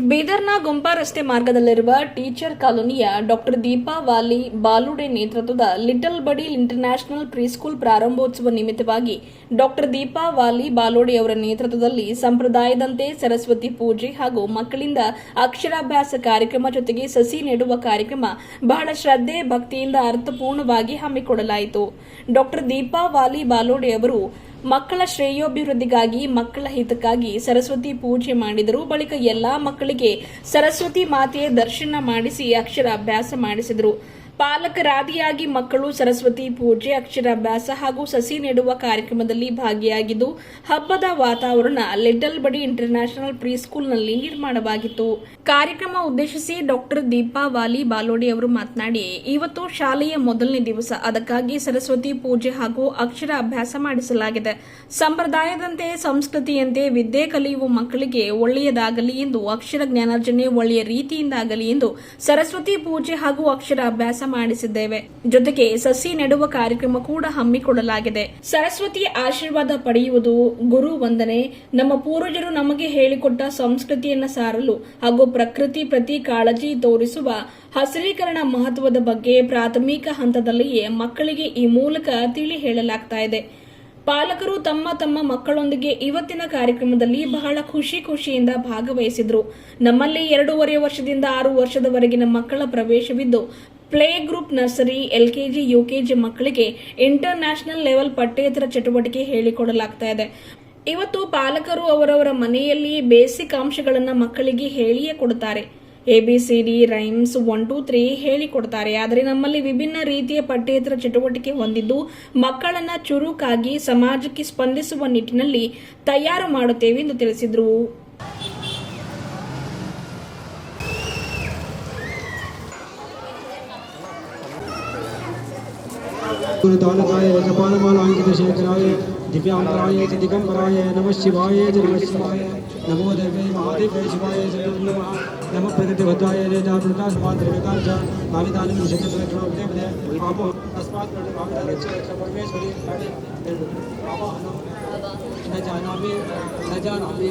ಬೀದರ್ನ ಗುಂಪಾ ರಸ್ತೆ ಮಾರ್ಗದಲ್ಲಿರುವ ಟೀಚರ್ ಕಾಲೋನಿಯ ಡಾಕ್ಟರ್ ದೀಪಾ ವಾಲಿ ಬಾಲುಡೆ ನೇತೃತ್ವದ ಲಿಟಲ್ ಬಡಿ ಇಂಟರ್ನ್ಯಾಷನಲ್ ಪ್ರೀಸ್ಕೂಲ್ ಪ್ರಾರಂಭೋತ್ಸವ ನಿಮಿತ್ತವಾಗಿ ಡಾಕ್ಟರ್ ದೀಪಾ ವಾಲಿ ಬಾಲೋಡೆ ಅವರ ನೇತೃತ್ವದಲ್ಲಿ ಸಂಪ್ರದಾಯದಂತೆ ಸರಸ್ವತಿ ಪೂಜೆ ಹಾಗೂ ಮಕ್ಕಳಿಂದ ಅಕ್ಷರಾಭ್ಯಾಸ ಕಾರ್ಯಕ್ರಮ ಜೊತೆಗೆ ಸಸಿ ನೆಡುವ ಕಾರ್ಯಕ್ರಮ ಬಹಳ ಶ್ರದ್ಧೆ ಭಕ್ತಿಯಿಂದ ಅರ್ಥಪೂರ್ಣವಾಗಿ ಹಮ್ಮಿಕೊಡಲಾಯಿತು ಡಾಕ್ಟರ್ ದೀಪಾ ವಾಲಿ ಬಾಲೋಡೆ ಅವರು ಮಕ್ಕಳ ಶ್ರೇಯೋಭಿವೃದ್ಧಿಗಾಗಿ, ಮಕ್ಕಳ ಹಿತಕ್ಕಾಗಿ ಸರಸ್ವತಿ ಪೂಜೆ ಮಾಡಿದರು. ಬಳಿಕ ಎಲ್ಲಾ ಮಕ್ಕಳಿಗೆ ಸರಸ್ವತಿ ಮಾತೆಯ ದರ್ಶನ ಮಾಡಿಸಿ ಅಕ್ಷರಾಭ್ಯಾಸ ಮಾಡಿಸಿದರು. ಪಾಲಕರಾದಿಯಾಗಿ ಮಕ್ಕಳು ಸರಸ್ವತಿ ಪೂಜೆ, ಅಕ್ಷರಾಭ್ಯಾಸ ಹಾಗೂ ಸಸಿ ನೆಡುವ ಕಾರ್ಯಕ್ರಮದಲ್ಲಿ ಭಾಗಿಯಾಗಿದ್ದು, ಹಬ್ಬದ ವಾತಾವರಣ ಲಿಟಲ್ ಬಡಿ ಇಂಟರ್ನ್ಯಾಷನಲ್ ಪ್ರಿಸ್ಕೂಲ್ನಲ್ಲಿ ನಿರ್ಮಾಣವಾಗಿತ್ತು. ಕಾರ್ಯಕ್ರಮ ಉದ್ದೇಶಿಸಿ ಡಾಕ್ಟರ್ ದೀಪಾ ವಾಲಿ ಬಾಲೋಡಿ ಅವರು ಮಾತನಾಡಿ, ಇವತ್ತು ಶಾಲೆಯ ಮೊದಲನೇ ದಿವಸ. ಅದಕ್ಕಾಗಿ ಸರಸ್ವತಿ ಪೂಜೆ ಹಾಗೂ ಅಕ್ಷರ ಅಭ್ಯಾಸ ಸಂಪ್ರದಾಯದಂತೆ ಸಂಸ್ಕೃತಿಯಂತೆ ವಿದ್ಯೆ ಕಲಿಯುವ ಮಕ್ಕಳಿಗೆ ಒಳ್ಳೆಯದಾಗಲಿ ಎಂದು ಅಕ್ಷರ ಜ್ಞಾನಾರ್ಜನೆ ಒಳ್ಳೆಯ ರೀತಿಯಿಂದಾಗಲಿ ಎಂದು ಸರಸ್ವತಿ ಪೂಜೆ ಹಾಗೂ ಅಕ್ಷರ ಅಭ್ಯಾಸ ಮಾಡಿಸಿದ್ದೇವೆ. ಜೊತೆಗೆ ಸಸಿ ನೆಡುವ ಕಾರ್ಯಕ್ರಮ ಕೂಡ ಹಮ್ಮಿಕೊಳ್ಳಲಾಗಿದೆ. ಸರಸ್ವತಿ ಆಶೀರ್ವಾದ ಪಡೆಯುವುದು ಗುರು ವಂದನೆ. ನಮ್ಮ ಪೂರ್ವಜರು ನಮಗೆ ಹೇಳಿಕೊಟ್ಟ ಸಂಸ್ಕೃತಿಯನ್ನ ಸಾರಲು ಹಾಗೂ ಪ್ರಕೃತಿ ಪ್ರತಿ ಕಾಳಜಿ ತೋರಿಸುವ ಹಸಿರೀಕರಣ ಮಹತ್ವದ ಬಗ್ಗೆ ಪ್ರಾಥಮಿಕ ಹಂತದಲ್ಲಿಯೇ ಮಕ್ಕಳಿಗೆ ಈ ಮೂಲಕ ತಿಳಿ ಹೇಳಲಾಗ್ತಾ ಇದೆ. ಪಾಲಕರು ತಮ್ಮ ತಮ್ಮ ಮಕ್ಕಳೊಂದಿಗೆ ಇವತ್ತಿನ ಕಾರ್ಯಕ್ರಮದಲ್ಲಿ ಬಹಳ ಖುಷಿ ಖುಷಿಯಿಂದ ಭಾಗವಹಿಸಿದ್ರು. ನಮ್ಮಲ್ಲಿ ಎರಡೂವರೆ ವರ್ಷದಿಂದ ಆರು ವರ್ಷದವರೆಗಿನ ಮಕ್ಕಳ ಪ್ರವೇಶವಿದ್ದು, play group nursery, LKG, UKG ಮಕ್ಕಳಿಗೆ ಇಂಟರ್ ನ್ಯಾಷನಲ್ ಲೆವೆಲ್ ಪಠ್ಯೇತರ ಚಟುವಟಿಕೆ ಹೇಳಿಕೊಡಲಾಗ್ತಾ ಇದೆ. ಇವತ್ತು ಪಾಲಕರು ಅವರವರ ಮನೆಯಲ್ಲಿ ಬೇಸಿಕ್ ಅಂಶಗಳನ್ನು ಮಕ್ಕಳಿಗೆ ಹೇಳಿಯೇ ಕೊಡುತ್ತಾರೆ. A B C D rhymes one two three ಹೇಳಿಕೊಡ್ತಾರೆ. ಆದರೆ ನಮ್ಮಲ್ಲಿ ವಿಭಿನ್ನ ರೀತಿಯ ಪಠ್ಯೇತರ ಚಟುವಟಿಕೆ ಹೊಂದಿದ್ದು ಮಕ್ಕಳನ್ನು ಚುರುಕಾಗಿ ಸಮಾಜಕ್ಕೆ ಸ್ಪಂದಿಸುವ ನಿಟ್ಟಿನಲ್ಲಿ ತಯಾರು ಮಾಡುತ್ತೇವೆ ಎಂದು ತಿಳಿಸಿದರು. ತಾಲೂಕಾಯ ಅಂಕಿತ दिव्यान्तराय च दिगम्बराय नमः शिवाय च नमः शिवाय। नमो देवे महादेवे शिवाय च नमः नमः। शतप्रक्षोभदेवदे पापो तस्मात् परमेश्वरी। न जानामि न जानामि।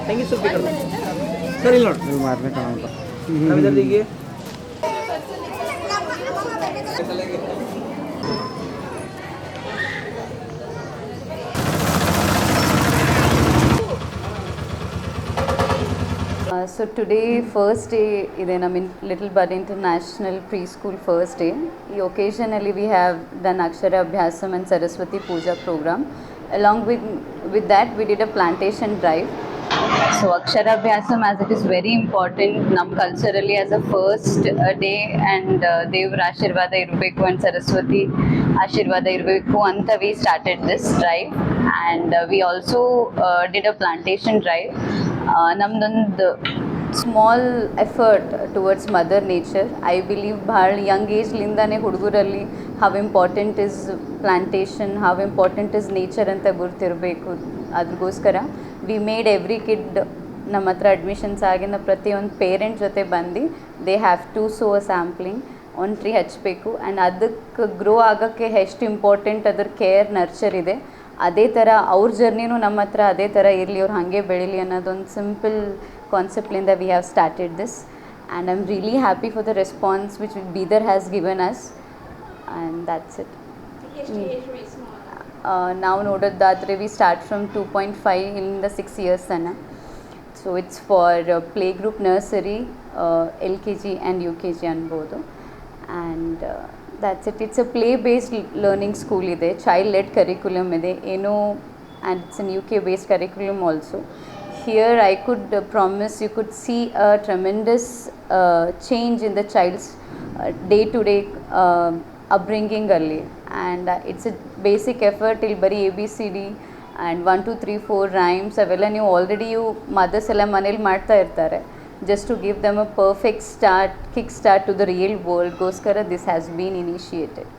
you, madam. ಗುರು ಶಿಷ್ಯರ ವೇಟ್ ವೇಟ್ ಇಲ್ಲಿ ನೋಡ್ರಿ ಹೆಂಗೆ ಸುದ್ದಿ ಕಡ್ದು ಸರ್ ಇಲ್ಲಿ ನೋಡಿ ನಾವಿದಲ್ಲಿಗೆ Uh, so today first day ಇದೆ ನಮ್ಮ little bud international pre school first day ಈ ಒಕೇಶನಲ್ಲಿ we have done ಅಕ್ಷರಾಭ್ಯಾಸಮ್ and Saraswati puja programme along with with that we did a plantation drive so Aksharabhyasam as it is very important ನಮ್ಮ ಕಲ್ಚರಲ್ಲಿ as a first day and ದೇವ್ರ ಆಶೀರ್ವಾದ ಇರಬೇಕು and Saraswati ಆಶೀರ್ವಾದ ಇರಬೇಕು ಅಂತ we started this drive and we also did a plantation drive ನಮ್ದೊಂದು small effort towards mother nature I believe ಭಾಳ young ಏಜ್ಲಿಂದನೇ ಹುಡುಗರಲ್ಲಿ how important is plantation how important is nature ಅಂತ ಗುರ್ತಿರಬೇಕು ಅದಕ್ಕೋಸ್ಕರ ವಿ ಮೇಡ್ ಎವ್ರಿ ಕಿಡ್ ನಮ್ಮ ಹತ್ರ admissions ಆಗಿಂದ ಪ್ರತಿಯೊಂದು ಪೇರೆಂಟ್ ಜೊತೆ ಬಂದು they have to so a sampling ಒಂದು ಟ್ರೀ ಹಚ್ಚಬೇಕು ಆ್ಯಂಡ್ ಅದಕ್ಕೆ ಗ್ರೋ ಆಗೋಕ್ಕೆ ಎಷ್ಟು ಇಂಪಾರ್ಟೆಂಟ್ ಅದ್ರ ಕೇರ್ ನರ್ಚರ್ ಇದೆ. ಅದೇ ಥರ ಅವ್ರ ಜರ್ನಿನೂ ನಮ್ಮ ಹತ್ರ ಅದೇ ಥರ ಇರಲಿ ಅವ್ರು ಹಾಗೆ ಬೆಳೀಲಿ ಅನ್ನೋದೊಂದು simple ಕಾನ್ಸೆಪ್ಟ್ಲಿಂದ we have started this and and I'm really happy for the response which has has given us, and that's it. ನಾವು ನೋಡೋದಾದರೆ we start from two point five ಇಂದ ಸಿಕ್ಸ್ ಇಯರ್ಸ್ ತನಕ so it's for play group nursery L K G and U K G ಅನ್ಬೋದು and that's it it's a play based learning school ಇದೆ child LED curriculum ಇದೆ ಏನೋ and it's an U K based curriculum also here i could uh, promise you could see a tremendous uh, change in the child's day to Day it's a basic effort till ಬರೀ A B C D and one two three four rhymes ಅವೆಲ್ಲ ನೀವು already mothers ಎಲ್ಲ ಮನೇಲಿ ಮಾಡ್ತಾ ಇರ್ತಾರೆ. Just to give them a perfect start kick start to the real ವರ್ಲ್ಡ್ಗೋಸ್ಕರ this has been initiated